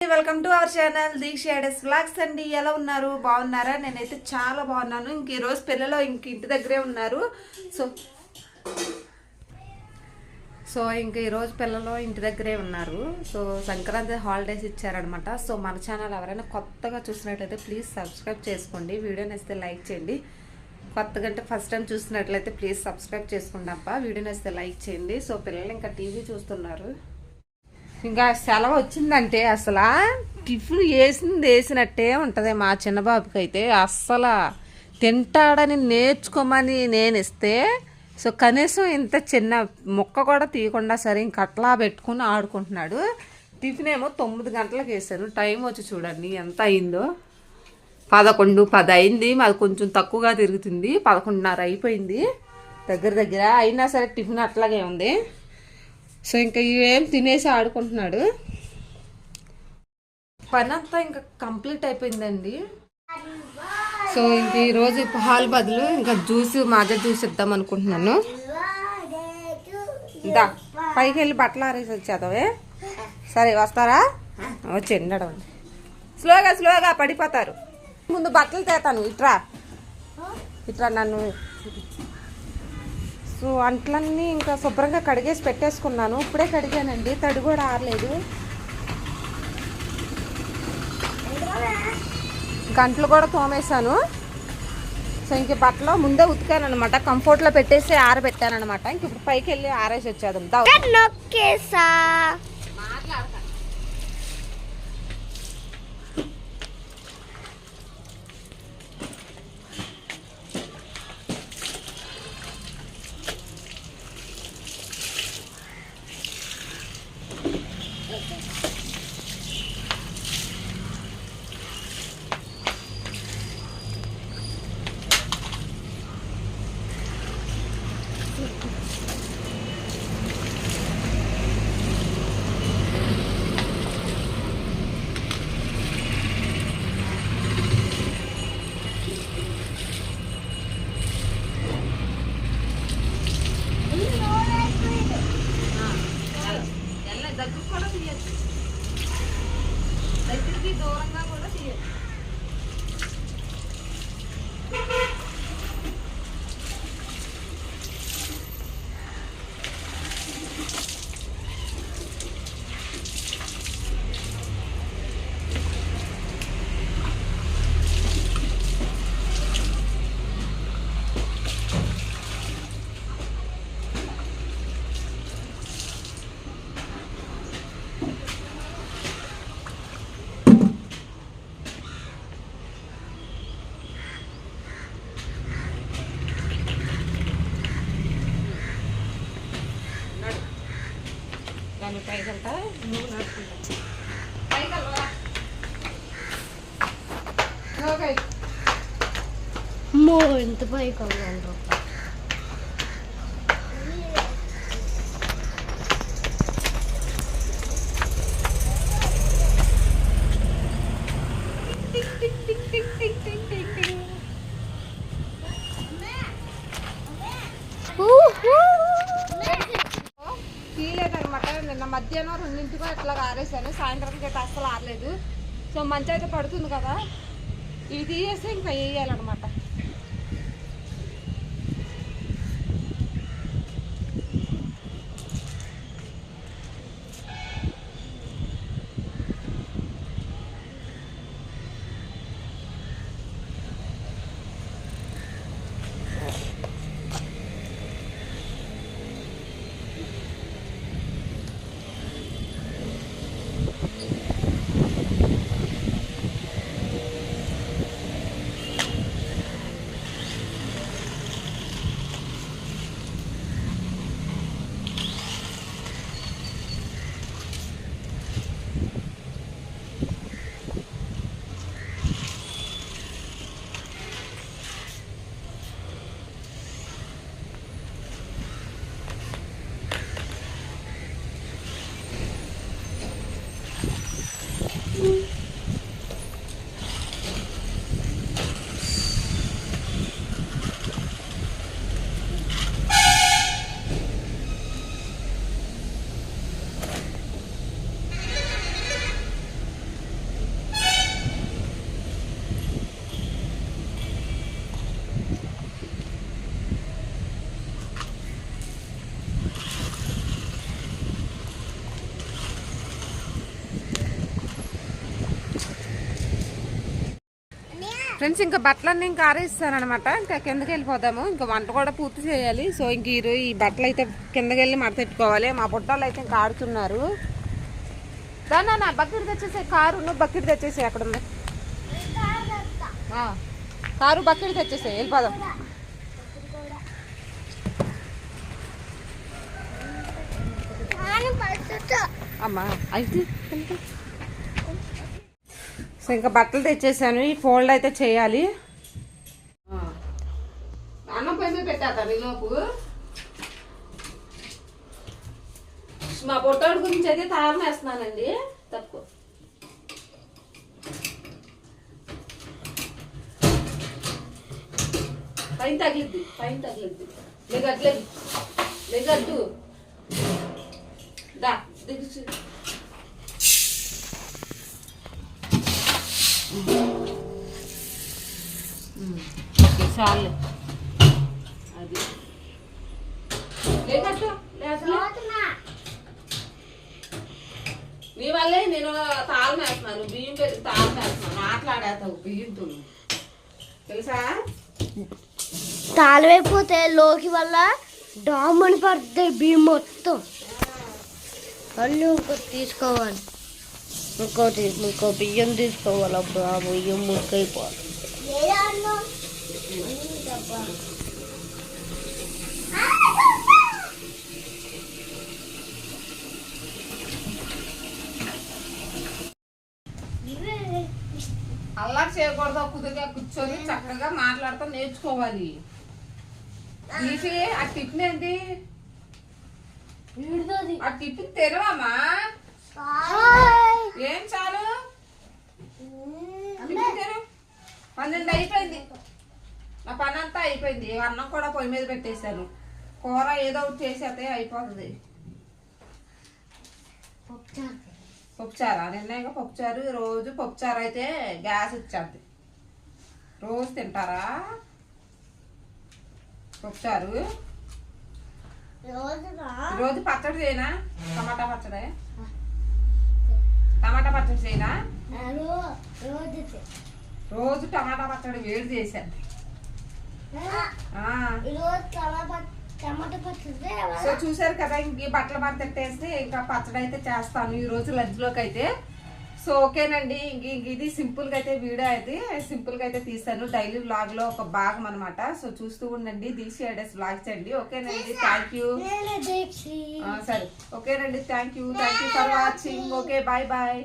Welcome to our channel Deeksha యాడెస్ blogs అండి. ఎలా ఉన్నారు? బాగున్నారా? నేనైతే చాలా బాగున్నాను. ఇంక ఈరోజు పిల్లలు ఇంక ఇంటి దగ్గరే ఉన్నారు. సో సో ఇంక ఈరోజు పిల్లలు ఇంటి దగ్గరే ఉన్నారు. సో సంక్రాంతి హాలిడేస్ ఇచ్చారనమాట సో మన ఛానల్ ఎవరైనా కొత్తగా చూసినట్లయితే ప్లీజ్ సబ్స్క్రైబ్ చేసుకోండి. వీడియో వస్తే లైక్ చేయండి. కొత్తగా అంటే ఫస్ట్ టైం చూసినట్లయితే ప్లీజ్ సబ్స్క్రైబ్ చేసుకోండి అబ్బా. వీడియో నచ్చితే లైక్ చేయండి. సో పిల్లలు ఇంకా టీవీ చూస్తున్నారు. ఇంకా సెలవు వచ్చిందంటే అసలు టిఫిన్ వేసింది వేసినట్టే ఉంటుంది మా చిన్నబాబుకి అయితే అస్సలు తింటాడని నేర్చుకోమని నేను ఇస్తే సో కనీసం ఇంత చిన్న ముక్క కూడా తీయకుండా సరే ఇంక అట్లా పెట్టుకుని ఆడుకుంటున్నాడు. టిఫిన్ ఏమో తొమ్మిది గంటలకు వేసాను టైం వచ్చి చూడండి ఎంత అయిందో. పదకొండు పది అయింది. మాది కొంచెం తక్కువగా తిరుగుతుంది. పదకొండున్నర అయిపోయింది. దగ్గర దగ్గర అయినా సరే టిఫిన్ అట్లాగే ఉంది. సో ఇంకా ఇవేం తినేసి ఆడుకుంటున్నాడు. పని అంతా ఇంకా కంప్లీట్ అయిపోయిందండి. సో ఇంక ఈరోజు పాలు బదులు ఇంకా జ్యూస్ మాజా జ్యూస్ ఇద్దాం అనుకుంటున్నాను. దా పైకి వెళ్ళి బట్టలు ఆరేసి వచ్చేదవే సరే వస్తారా? వచ్చేయండి నడవండి. స్లోగా స్లోగా పడిపోతారు. ముందు బట్టలు తేతాను ఇట్రా. ఇట్రా నన్ను. సో అంట్లన్నీ ఇంకా శుభ్రంగా కడిగేసి పెట్టేసుకున్నాను. ఇప్పుడే కడిగానండి. తడి కూడా ఆరలేదు. గంటలు కూడా తోమేశాను. సో ఇంక బట్టలో ముందే ఉతికాను అనమాట కంఫర్ట్లో పెట్టేసి ఆరబెట్టాను అనమాట ఇంక ఇప్పుడు పైకి వెళ్ళి ఆరేసి వచ్చేదాం నొక్కేసా దగ్గర కూడా తీయచ్చు దగ్గరికి దూరంగా కూడా తీయచ్చు దాని పైకి వెళ్తా నువ్వు నడుచుకుంటా పైకి వెళ్ళరా ఎంత పైకి మధ్యాహ్నం రెండింటికో ఇట్లా ఆరేసాను. సాయంత్రం గట్ట అస్సలు ఆరలేదు. సో మంచి అయితే పడుతుంది కదా. ఇవి తీయేసి ఇంకా వేయాలన్నమాట ఫ్రెండ్స్ ఇంకా బట్టలన్నీ ఇంకా ఆరేస్తానమాట ఇంకా కిందకి వెళ్ళిపోదాము. ఇంకా వంట కూడా పూర్తి చేయాలి. సో ఇంక ఈరోజు ఈ బట్టలు అయితే కిందకి వెళ్ళి మడతెట్టుకోవాలి మా పుట్టాలు అయితే ఇంకా ఆడుతున్నారు. దానా నా బకెట్ తెచ్చేసే కారు నువ్వు బకెట్ తెచ్చేసే అక్కడ ఉంది కారు బకెట్ తెచ్చేసే వెళ్ళిపోదాం. అమ్మా అయితే సో ఇంకా బట్టలు తెచ్చేసాను. ఈ ఫోల్డ్ అయితే చేయాలి. అన్నం పొయ్యి మీద పెట్టాక నీలోపు మా పొట్టోడి గురించి అయితే తాళం వేస్తున్నానండి. తక్కువ పైన తగిలిద్ది పైన తగిలిద్ది. నిగట్లేదు లేగట్టు దా దిగు ఓకే చాలు. అది. నీ వల్లే నేను తాళం వేస్తున్నాను బియ్యం పెట్టి తాళం వేస్తున్నాను. మాట్లాడేస్తావు బియ్యంతో. తెలుసా? తాళమైపోతే లోకి వల్ల డామ్ అని పడుతుంది బియ్యం మొత్తం. అన్నీ ఇంకోటి తీసుకోవాలి. ఇంకోటి ఇంకో బియ్యం తీసుకోవాలి అప్పుడు ఆ బియ్యం ముక్కైపోవాలి అల్లరి చేయకూడదు కుదురుగా కూర్చొని చక్కగా మాట్లాడుతూ నేర్చుకోవాలి. తీసి ఆ టిఫిన్ ఏంటి? ఆ టిఫిన్ తెరవమ్మా ఏం చాలు టిఫిన్ తెరువు పన్నెండు అయిపోయింది నా పని అంతా అయిపోయింది. అన్నం కూడా పొయ్యి మీద పెట్టేశాను. కూర ఏదో ఒకటి చేసేస్తే అయిపోతుంది. పప్పుచారా. నిన్నగా పప్పుచారు. రోజు పప్పుచారు అయితే గ్యాస్ ఇచ్చేది రోజు తింటారా? పప్పుచారు. రోజు పచ్చడి చేయనా? టమాటా పచ్చడి? టమాటా పచ్చడి చేయనా? రోజు టమాటా పచ్చడి వేడి పచ్చడి సో చూసారు కదా ఇంక ఈ బట్టల మడతెట్టేసి ఇంకా పచ్చడి అయితే చేస్తాను ఈ రోజు లంచ్లోకి అయితే. సో ఓకేనండి ఇంక ఇంక ఇది సింపుల్గా అయితే వీడియో అయితే సింపుల్గా అయితే తీసాను డైలీ వ్లాగ్లో ఒక భాగం అనమాట సో చూస్తూ ఉండండి దీసి ఐడస్ వ్లాగ్ చేయండి. ఓకేనండి థ్యాంక్ యూ. దీక్షి. సరే. ఓకేనండి thank you. Thank you for watching. Okay bye. Bye.